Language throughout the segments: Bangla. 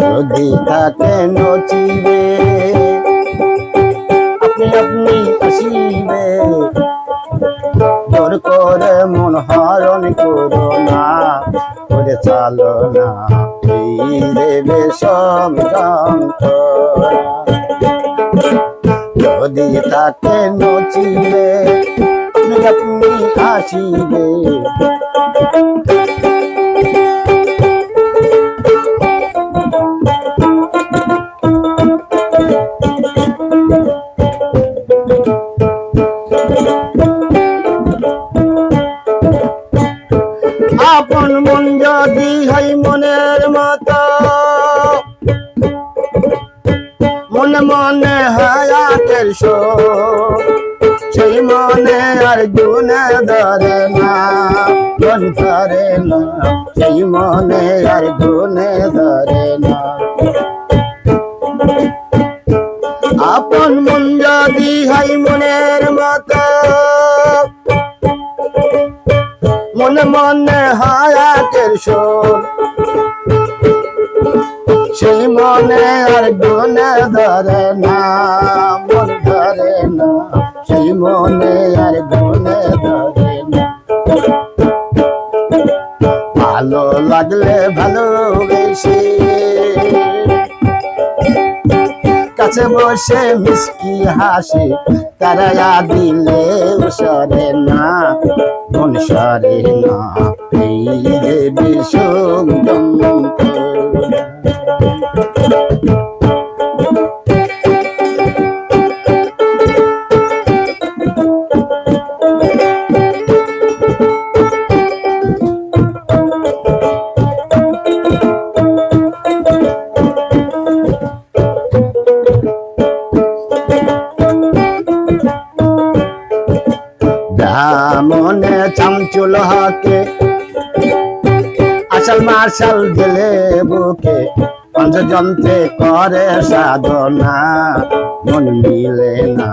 যদি থাকে নচিবে। আপনি আপনি আসিবে। জোর করে মন হরণ করো না, করে চালো না এই দেবে। যদি তাকে নচিবে আপনি আসিবে। মনে হায়াতের শোক, সেই মনে আর গুনে ধরে না, মন ধরে না, সেই মনে আর গুনে ধরে না। আপন মন যদি হয় মনের মতো, মনে মনে হায়াতের শোক সেই মনে আর গুনে ধরে না, মন ধরে না। সেই মনে আর গুনে ধরে না। ভালো লাগলে ভালোবেসে কাছে বসে মিষ্টি হাসি তারা দিলে সরে না। মন সরে না, এই যে বিষম চামচুল হকে, আসল মার্শাল গেলে বুকে, পঞ্চযন্ত্রে করে সাধনা, মন মিলে না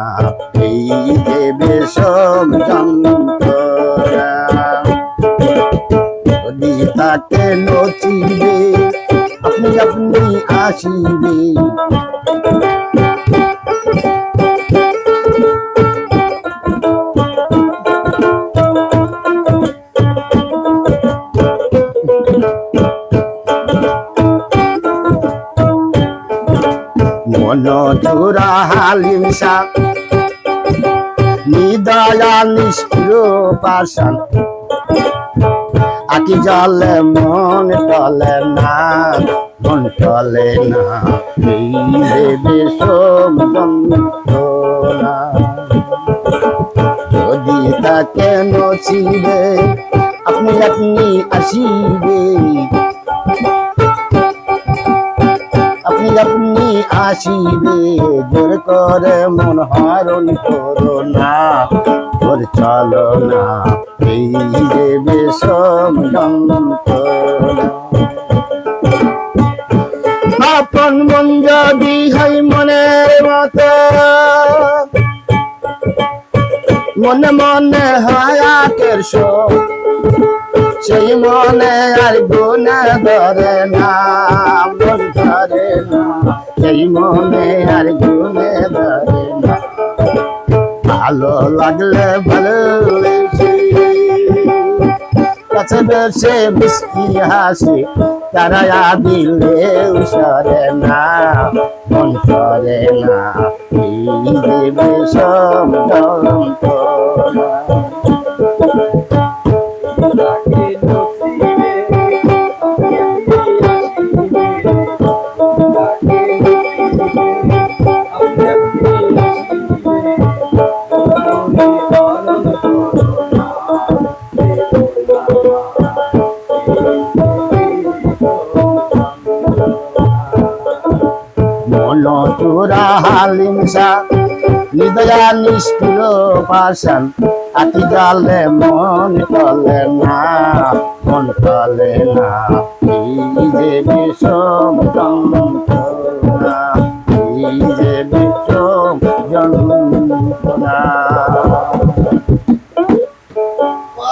এই যে বিষম যন্ত্রণা। যদি তাকে নচিবে, আপনি আপনি আসিবে মন চূড়া হালিমসা নিদয়া নিষ্ঠুর পাশান আকি জলে মন টলে না, মন টলে না। এই দেবে সোম যন্ত্রণা যদি তাকে নচিবে, আপনি আপনি আসিবে। আপনি আসিবে জোর করে মন হারণ করো না। তোর চলো না এই যে যন্ত্রণা। আপন মন যদি হয় মনের মতো, মনে মনে হয় আকের শোক। সেই মনে আর গুনে ধরে না ধরে না। সেই মনে আর গুনে ধরে না। ভালো লাগলে ভালোবেসে কাছে বসে মিষ্টি হাসি, তারা দিলে সরে না, মন সরে না। এই দেবে সব চূড়া হালিমসা হৃদয়া নিষ্ঠুর পাশান আতি জালে মন টলে না, মন টলে না। এই যে বিষম